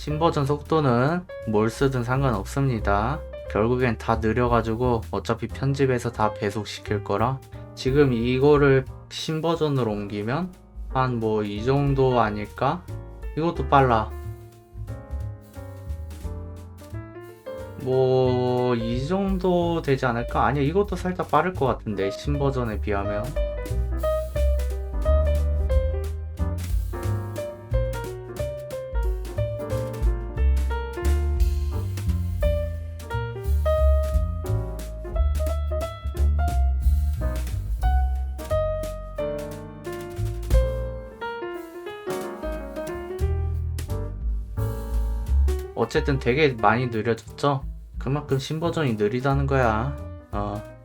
신버전 속도는 뭘 쓰든 상관없습니다. 결국엔 다 느려가지고 어차피 편집해서 다 배속시킬 거라 지금 이거를 신버전으로 옮기면 한 뭐 이 정도 아닐까? 이것도 빨라. 뭐 이 정도 되지 않을까? 아니야 이것도 살짝 빠를 것 같은데 신버전에 비하면 어쨌든 되게 많이 느려졌죠? 그만큼 신버전이 느리다는 거야. 어.